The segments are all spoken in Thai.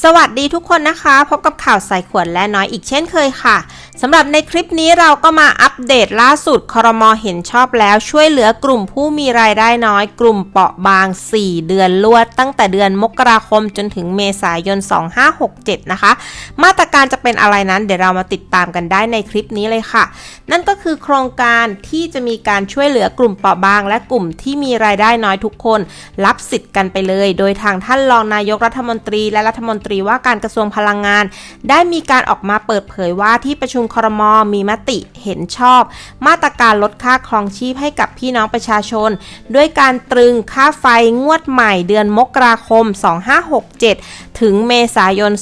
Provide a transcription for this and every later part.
สวัสดีทุกคนนะคะ พบกับข่าวใส่ขวดและน้อยอีกเช่นเคยค่ะสำหรับในคลิปนี้เราก็มาอัปเดตล่าสุดคอรมอเห็นชอบแล้วช่วยเหลือกลุ่มผู้มีรายได้น้อย กลุ่มเปราะบาง 4 เดือนลวด ตั้งแต่เดือนมกราคมจนถึงเมษายน 2567 นะคะ มาตรการจะเป็นอะไรนั้นเดี๋ยวเรามาติดตามกันได้ในคลิปนี้เลยค่ะ นั่นก็คือโครงการที่จะมีการช่วยเหลือกลุ่มเปราะบาง และกลุ่มที่มีรายได้น้อยทุกคน รับสิทธิ์กันไปเลย โดยทางท่านรองนายกรัฐมนตรีและรัฐมนตรีว่าการกระทรวงพลังงาน ได้มีการออกมาเปิดเผยว่าที่ประชุมครมมีมติเห็นชอบ มาตรการลดค่าครองชีพให้กับพี่น้องประชาชน ด้วยการตรึงค่าไฟงวดใหม่เดือนมกราคม 2567 ถึงเมษายน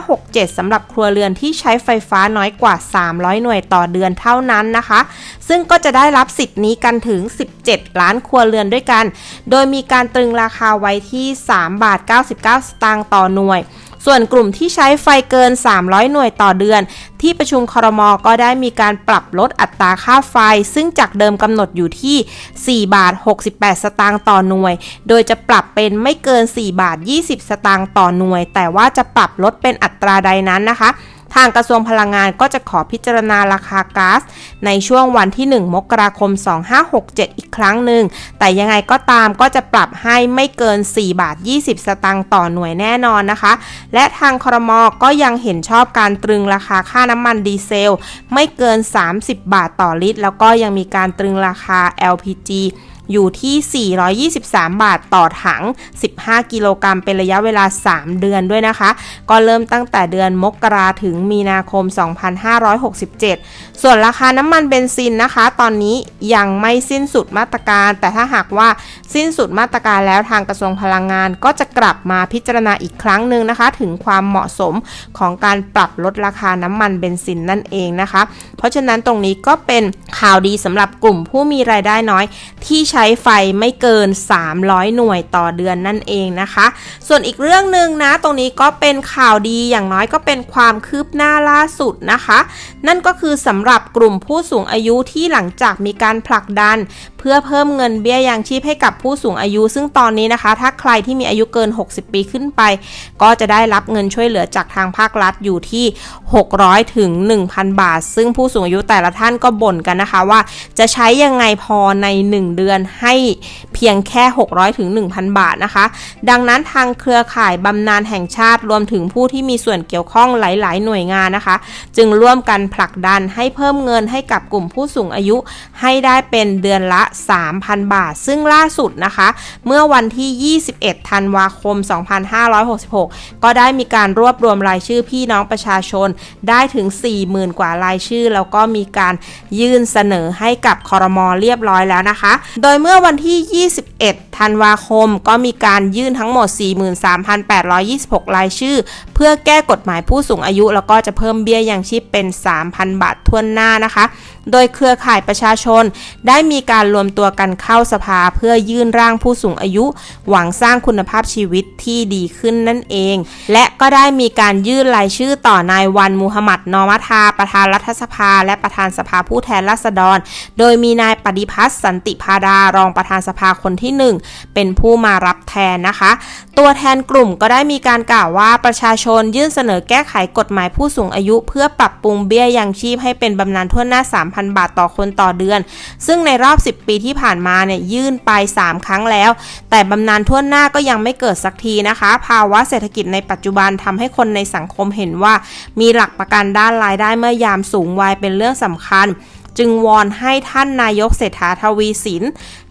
2567 สำหรับครัวเรือนที่ใช้ไฟฟ้าน้อยกว่า 300 หน่วยต่อเดือนเท่านั้นนะคะ ซึ่งก็จะได้รับสิทธิ์นี้กันถึง 17 ล้านครัวเรือนด้วยกัน โดยมีการตรึงราคาไว้ที่ 3 บาท 99 สตางค์ต่อหน่วย ส่วนกลุ่มที่ใช้ไฟเกิน 300 หน่วยต่อเดือน ที่ประชุมครมก็ได้มีการปรับลดอัตราค่าไฟ ซึ่งจากเดิมกำหนดอยู่ที่ 4 บาท 68 สตางค์ต่อหน่วย โดยจะปรับเป็นไม่เกิน 4 บาท 20 สตางค์ต่อหน่วย แต่ว่าจะปรับลดเป็นอัตราใดนั้นนะคะ ทางกระทรวงพลังงานก็จะขอพิจารณาราคาก๊าซในช่วงวันที่ 1 มกราคม 2567 อีกครั้งหนึ่ง แต่ยังไงก็ตามก็จะปรับให้ไม่เกิน 4 บาท 20 สตางค์ต่อหน่วยแน่นอนนะคะ และทางครมก็ยังเห็นชอบการตรึงราคาค่าน้ำมันดีเซล ไม่เกิน 30 บาทต่อลิตร แล้วก็ยังมีการตรึงราคา LPG อยู่ที่ 423 บาทต่อถัง 15 กิโลกรัมเป็นระยะเวลา 3 เดือนด้วยนะคะ ก็เริ่มตั้งแต่เดือนมกราถึงมีนาคม 2567 ส่วนราคาน้ำมันเบนซินนะคะ ตอนนี้ยังไม่สิ้นสุดมาตรการ แต่ถ้าหากว่าสิ้นสุดมาตรการแล้วทางกระทรวงพลังงานก็จะกลับมาพิจารณาอีกครั้งหนึ่งนะคะ ถึงความเหมาะสมของการปรับลดราคาน้ำมันเบนซินนั่นเองนะคะ เพราะฉะนั้นตรงนี้ก็เป็นข่าวดีสำหรับกลุ่มผู้มีรายได้น้อยที่ใช้ไฟไม่เกิน 300 หน่วยต่อเดือนนั่นเองนะคะ ส่วนอีกเรื่องหนึ่งนะ ตรงนี้ก็เป็นข่าวดีอย่างน้อยก็เป็นความคืบหน้าล่าสุดนะคะ นั่นก็คือสำหรับกลุ่มผู้สูงอายุที่หลังจากมีการผลักดัน เพื่อเพิ่มเงินเบี้ยยังชีพให้กับผู้สูงอายุ ซึ่งตอนนี้นะคะ ถ้าใครที่มีอายุเกิน 60 ปีขึ้นไป ก็จะได้รับเงินช่วยเหลือจากทางภาครัฐอยู่ที่ 600 ถึง 1,000 บาท ซึ่งผู้สูงอายุแต่ละท่านก็บ่นกันนะคะว่า จะใช้ยังไงพอใน 1 เดือนให้เพียงแค่ 600ถึง1,000 บาทนะคะ ดังนั้นทางเครือข่ายบำนาญแห่งชาติรวมถึงผู้ที่มีส่วนเกี่ยวข้องหลาย ๆ หน่วยงานนะคะ จึงร่วมกันผลักดันให้เพิ่มเงินให้กับกลุ่มผู้สูงอายุให้ได้เป็นเดือนละ 3,000 บาท ซึ่งล่าสุดนะคะ เมื่อวันที่ 21 ธันวาคม 2566 ก็ได้มีการรวบรวมรายชื่อพี่น้องประชาชนได้ถึง 40,000 กว่ารายชื่อ แล้วก็มีการยื่นเสนอให้กับคอรมอเรียบร้อยแล้วนะคะ โดยยเมื่อวันที่ 21 ธันวาคม ก็มีการยื่นทั้งหมด 43,826 รายชื่อ เพื่อแก้กฎหมายผู้สูงอายุ แล้วก็จะเพิ่มเบี้ยยังชีพเป็น 3,000 บาททวนหน้านะคะโดยเครือข่ายประชาชน ได้มีการรวมตัวกันเข้าสภาเพื่อยื่นร่างผู้สูงอายุ หวังสร้างคุณภาพชีวิตที่ดีขึ้นนั่นเอง และก็ได้มีการยื่นรายชื่อต่อนายวันมูฮัมหมัด นอมัทา ประธานรัฐสภา และประธานสภาผู้แทนราษฎร โดยมีนายปฏิพัฒน์สันติพาดารองประธานสภาคนที่ 1 เป็นผู้มารับแทนนะคะ ตัวแทนกลุ่มก็ได้มีการกล่าวว่าประชาชนยื่นเสนอแก้ไขกฎหมายผู้สูงอายุ เพื่อปรับปรุงเบี้ยยังชีพให้เป็นบำนาญทั่วหน้า3,000 บาทต่อคนต่อเดือน ซึ่งในรอบ 10 ปีที่ผ่านมาเนี่ยยื่นไป 3 ครั้งแล้ว แต่บำนาญทั่วหน้าก็ยังไม่เกิดสักทีนะคะ ภาวะเศรษฐกิจในปัจจุบันทำให้คนในสังคมเห็นว่า มีหลักประกันด้านรายได้เมื่อยามสูงวัยเป็นเรื่องสำคัญ จึงวอนให้ท่านนายกเศรษฐาทวีสิน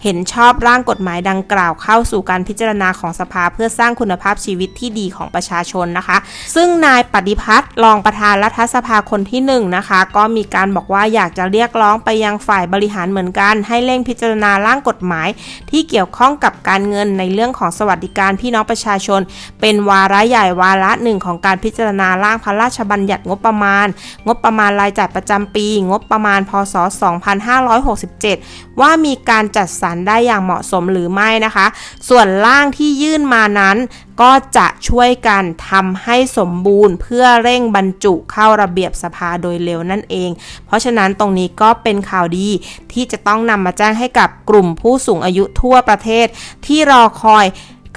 เห็นชอบร่างกฎหมายดังกล่าวเข้าสู่การพิจารณาของสภาเพื่อสร้างคุณภาพชีวิตที่ดีของประชาชนนะคะ ซึ่งนายปฏิพัฒน์รองประธานรัฐสภาคนที่1นนะคะ ก็มีการบอกว่าอยากจะเรียกร้องไปยังฝ่ายบริหารเหมือนกัน ให้เร่งพิจารณาร่างกฎหมาย ที่เกี่ยวข้องกับการเงินในเรื่องของสวัสดิการพี่น้องประชาชน เป็นวาระใหญ่วาระหนึ่งของการพิจารณาร่างพระราชบัญญัติงบประมาณ งบประมาณรายจ่ายประจำปี งบประมาณพศ2567 ว่ามีการจัดสรรได้อย่างเหมาะสมหรือไม่นะคะ ส่วนร่างที่ยื่นมานั้นก็จะช่วยกันทำให้สมบูรณ์ เพื่อเร่งบรรจุเข้าระเบียบสภาโดยเร็วนั่นเอง เพราะฉะนั้นตรงนี้ก็เป็นข่าวดีที่จะต้องนำมาแจ้งให้กับกลุ่มผู้สูงอายุทั่วประเทศที่รอคอย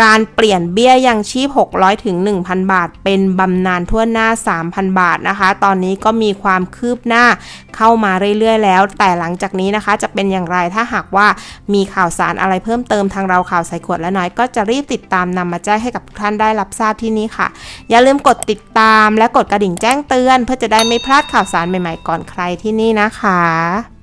การเปลี่ยนเบี้ยยังชีพ 600 ถึง 1,000 บาท เป็นบำนาญทั่วหน้า 3,000 บาทนะคะ ตอนนี้ก็มีความคืบหน้าเข้ามาเรื่อยๆ แล้ว แต่หลังจากนี้นะคะ จะเป็นอย่างไรถ้าหากว่ามีข่าวสารอะไรเพิ่มเติมทางเราข่าวใส่ขวดและน้อย ก็จะรีบติดตามนำมาแจ้งให้กับท่านได้รับทราบที่นี่ค่ะ อย่าลืมกดติดตามและกดกระดิ่งแจ้งเตือน เพื่อจะได้ไม่พลาดข่าวสารใหม่ๆ ก่อนใครที่นี่นะคะ